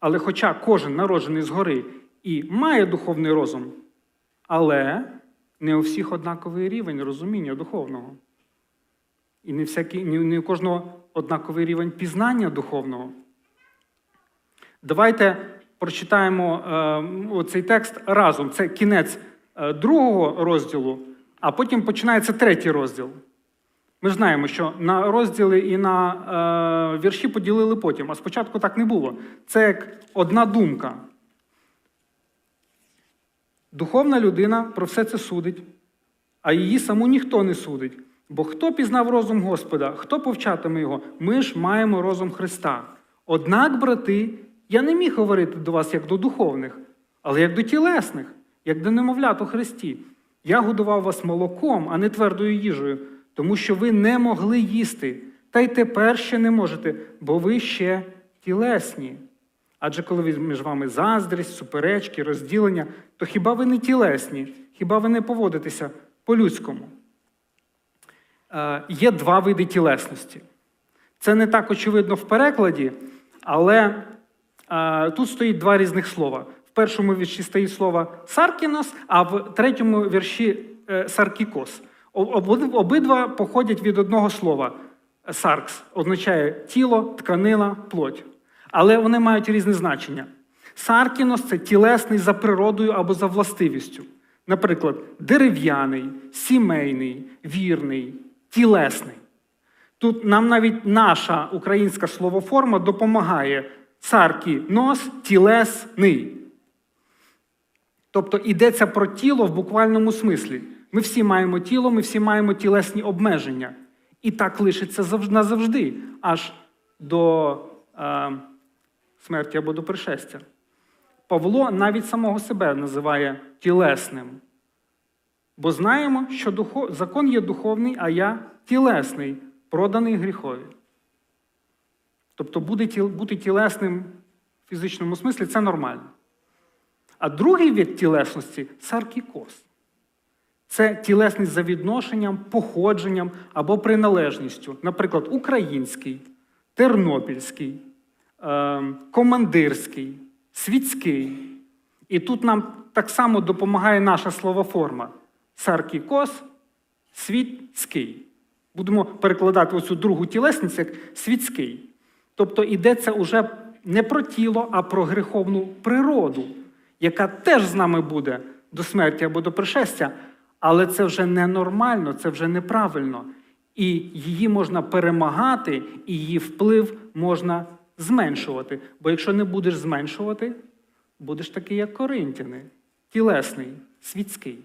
Але хоча кожен народжений згори і має духовний розум, але не у всіх однаковий рівень розуміння духовного. І не, всякий, не, у кожного однаковий рівень пізнання духовного. Давайте прочитаємо е, цей текст разом. Це кінець е, другого розділу, а потім починається третій розділ. Ми ж знаємо, що на розділи і на е, вірші поділили потім, а спочатку так не було. Це як одна думка. Духовна людина про все це судить, а її саму ніхто не судить. Бо хто пізнав розум Господа, хто повчатиме його? Ми ж маємо розум Христа. Однак, брати, я не міг говорити до вас як до духовних, але як до тілесних, як до немовлят у Христі. Я годував вас молоком, а не твердою їжею, тому що ви не могли їсти, та й тепер ще не можете, бо ви ще тілесні. Адже коли між вами заздрість, суперечки, розділення, то хіба ви не тілесні, хіба ви не поводитеся по-людському? Е, є два види тілесності. Це не так очевидно в перекладі, але е, тут стоїть два різних слова. В першому вірші стоїть слово саркінос, а в третьому вірші е, саркікос. Об- Обидва походять від одного слова. Саркс означає тіло, тканина, плоть. Але вони мають різне значення. Саркінос це тілесний за природою або за властивістю. Наприклад, дерев'яний, сімейний, вірний, тілесний. Тут нам навіть наша українська словоформа допомагає царкінос тілесний. Тобто йдеться про тіло в буквальному смислі. Ми всі маємо тіло, ми всі маємо тілесні обмеження. І так лишиться назавжди, аж до е, смерті або до пришестя. Павло навіть самого себе називає тілесним. Бо знаємо, що духо... закон є духовний, а я тілесний, проданий гріхові. Тобто бути, тіл... бути тілесним в фізичному смислі це нормально. А другий від тілесності саркікос. Це тілесність за відношенням, походженням або приналежністю. Наприклад, український, тернопільський, е, командирський, світський. І тут нам так само допомагає наша словоформа. Саркікос, світський. Будемо перекладати оцю другу тілесність як світський. Тобто йдеться уже не про тіло, а про гріховну природу, яка теж з нами буде до смерті або до пришестя, але це вже ненормально, це вже неправильно. І її можна перемагати, і її вплив можна зменшувати. Бо якщо не будеш зменшувати, будеш такий, як коринтяни, тілесний, світський.